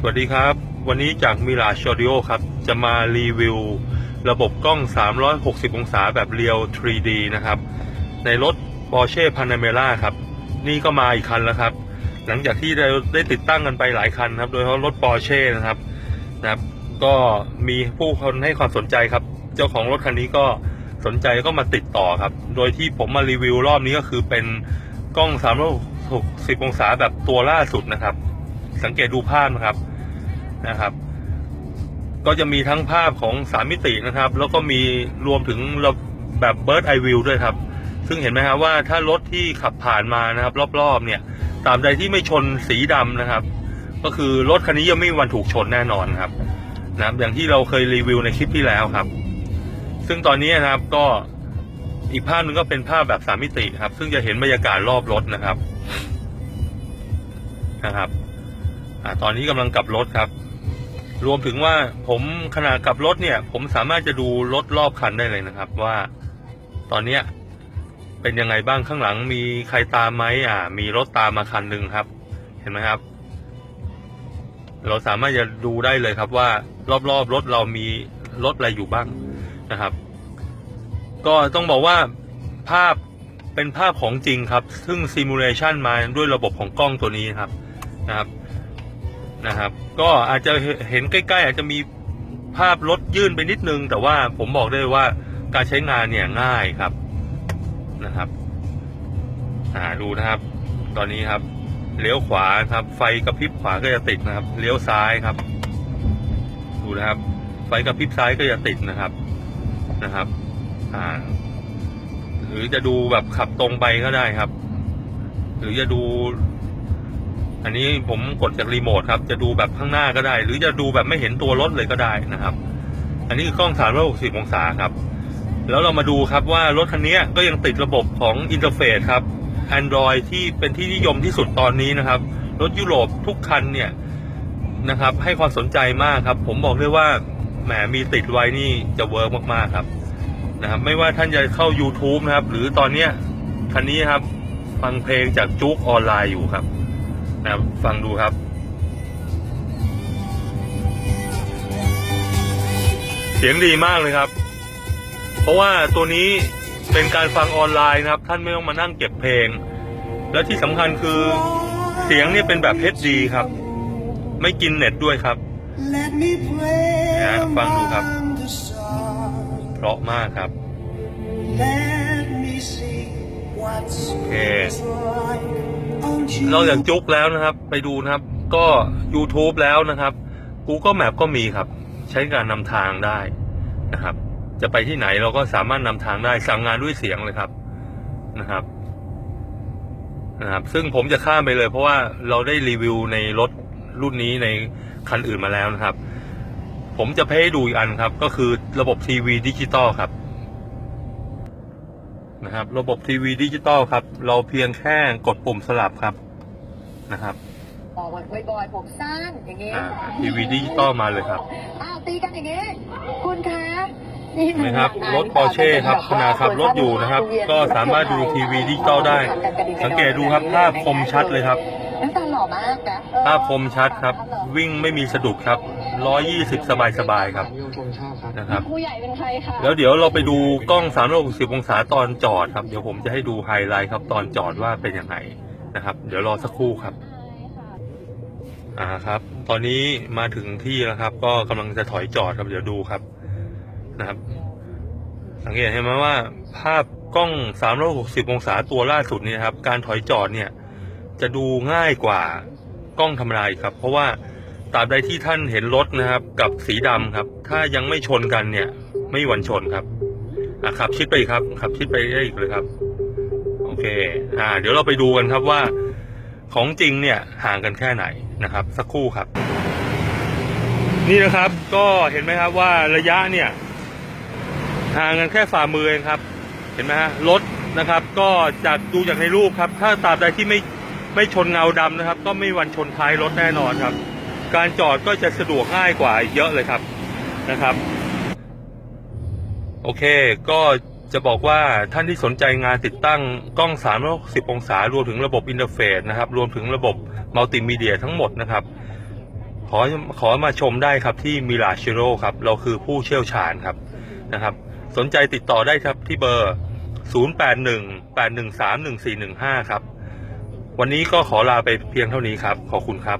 สวัสดีครับ วันนี้จากมิลาชอดิโอครับ จะมารีวิว ระบบกล้อง 360 องศาแบบเรียว 3D นะครับ ในรถ Porsche Panamera ครับ นี่ก็มาอีกคันแล้วครับ หลังจากที่เราได้ติดตั้งกันไปหลายคันครับ โดยเฉพาะรถ Porsche นะครับนะครับ ก็มีผู้คนให้ความสนใจครับ เจ้าของรถคันนี้ก็สนใจก็มาติดต่อครับ โดยที่ผมมารีวิวรอบนี้ก็คือเป็นกล้อง 360 องศาแบบตัวล่าสุดนะครับ สังเกตดูภาพนะครับนะครับ ก็จะมีทั้งภาพของสามมิตินะครับ แล้วก็มีรวมถึงแบบ Bird Eye View ด้วยครับ ซึ่งเห็นไหมครับว่าถ้ารถที่ขับผ่านมานะครับ รอบๆ เนี่ยตามใดที่ไม่ชนสีดำนะครับ ก็คือรถคันนี้ยังไม่มีวันถูกชนแน่นอนครับนะครับ อย่างที่เราเคยรีวิวในคลิปที่แล้วครับ ซึ่งตอนนี้นะครับก็อีกภาพหนึ่งก็เป็นภาพแบบสามมิติครับ ซึ่งจะเห็นบรรยากาศรอบรถนะครับนะครับ อ่าตอนนี้กำลังกลับรถครับ รวมถึงว่าผมขณะกลับรถเนี่ย ผมสามารถจะดูรถรอบคันได้เลยนะครับ ว่าตอนเนี้ยเป็นยังไงบ้างข้างหลังมีใครตามไหมอ่า มีรถตามมาคันหนึ่งครับ เห็นไหมครับ เราสามารถจะดูได้เลยครับว่า รอบๆรถเรามีรถอะไรอยู่บ้างนะครับ ก็ต้องบอกว่าภาพเป็นภาพของจริงครับ ซึ่งซิมูเลชันมาด้วยระบบของกล้องตัวนี้ครับนะครับ นะครับ ก็อาจจะเห็นใกล้ๆ อาจจะมีภาพรถยื่นไปนิดนึง แต่ว่าผมบอกได้เลยว่าการใช้งานเนี่ยง่ายครับนะครับอ่าดูนะครับ ตอนนี้ครับเลี้ยวขวาครับ ไฟกระพริบขวาก็จะติดนะครับเลี้ยวซ้ายครับ ดูนะครับ ไฟกระพริบซ้ายก็จะติดนะครับนะครับอ่าหรือจะดูแบบขับตรงไปก็ได้ครับ หรือจะดู อันนี้ผมกดจากรีโมทครับ จะดูแบบข้างหน้าก็ได้ หรือจะดูแบบไม่เห็นตัวรถเลยก็ได้นะครับ อันนี้คือกล้อง 360 องศาครับ แล้วเรามาดูครับว่ารถคันนี้ก็ยังติดระบบของอินเทอร์เฟซครับ Android ที่เป็นที่นิยมที่สุดตอนนี้นะครับ รถยุโรปทุกคันเนี่ยนะครับ ให้ความสนใจมากครับ ผมบอกเลยว่าแหมมีติดไว้นี่จะเวิร์กมากๆครับนะครับ ไม่ว่าท่านจะเข้า YouTube นะครับ หรือตอนเนี้ยคันนี้ครับ ฟังเพลงจากจุกออนไลน์อยู่ครับ นะครับฟังดูครับเสียงดีมากเลยครับ เพราะว่าตัวนี้เป็นการฟังออนไลน์นะครับ ท่านไม่ต้องมานั่งเก็บเพลง และที่สำคัญคือเสียงเนี่ยเป็นแบบ HD ครับ ไม่กินเน็ตด้วยครับนะฟังดูครับ เพราะมากครับโอเค นอกจากจุกแล้วนะครับ ไปดูนะครับ ก็ YouTube แล้วนะครับ Google Map ก็มีครับ ใช้การนำทางได้นะครับ จะไปที่ไหนเราก็สามารถนำทางได้สั่งงานด้วยเสียงเลยครับนะครับนะครับ ซึ่งผมจะข้ามไปเลย เพราะว่าเราได้รีวิวในรถรุ่นนี้ในคันอื่นมาแล้วนะครับ ผมจะเพให้ดูอีกอันครับ ก็คือระบบทีวีดิจิตอลครับ นะครับ ระบบทีวีดิจิตอลครับ เราเพียงแค่กดปุ่มสลับครับนะครับออกวันบ่อยๆผมสั้นอย่างงี้อ่าทีวีดิจิตอลมาเลยครับอ้าวตีกันอย่างงี้คุณคะนี่นะครับรถ Porsche ครับขณะขับรถอยู่นะครับ ก็สามารถดูทีวีดิจิตอลได้ สังเกตดูครับภาพคมชัดเลยครับน้ำตาหล่อ มากนะภาพคมชัดครับ วิ่งไม่มีสะดุดครับ 120 สบายๆครับนิยมชมชอบครับนะครับ ผู้ใหญ่เป็นใครคะแล้วเดี๋ยวเราไปดูกล้อง 360 องศาตอนจอดครับ เดี๋ยวผมจะให้ดูไฮไลท์ครับ ตอนจอดว่าเป็นยังไงนะครับ เดี๋ยวรอสักครู่ครับ อ่าครับ ตอนนี้มาถึงที่แล้วครับ ก็กำลังจะถอยจอดครับ เดี๋ยวดูครับนะครับ สังเกตเห็นไหมว่า ภาพกล้อง 360 องศาตัวล่าสุดนี้นะครับ การถอยจอดเนี่ย จะดูง่ายกว่ากล้องธรรมดาอีกครับ เพราะว่าตราบใดที่ท่านเห็นรถนะครับ กับสีดำครับ ถ้ายังไม่ชนกันเนี่ย ไม่มีวันชนครับอะขับชิดไปครับขับชิดไปได้อีกเลยครับ โอเค อ่า เดี๋ยวเราไปดูกันครับว่า ของจริงเนี่ยห่างกันแค่ไหนนะครับ สักครู่ครับ นี่นะครับ ก็เห็นไหมครับว่าระยะเนี่ยห่างกันแค่ฝ่ามือเองครับ เห็นไหมฮะรถนะครับ ก็จากดูจากในรูปครับ ถ้าตราบใดที่ไม่ ไม่ชนเงาดำนะครับ ก็ไม่วันชนท้ายรถแน่นอนครับ การจอดก็จะสะดวกง่ายกว่าเยอะเลยครับนะครับ โอเค ก็จะบอกว่าท่านที่สนใจงานติดตั้งกล้อง 360 องศารวมถึงระบบอินเทอร์เฟซนะครับ รวมถึงระบบมัลติมีเดียทั้งหมดนะครับ ขอขอมาชมได้ครับที่มิลาชิโร่ครับ เราคือผู้เชี่ยวชาญครับนะครับ สนใจติดต่อได้ครับที่เบอร์ 081 813 1415 ครับ วันนี้ก็ขอลาไปเพียงเท่านี้ครับ ขอบคุณครับ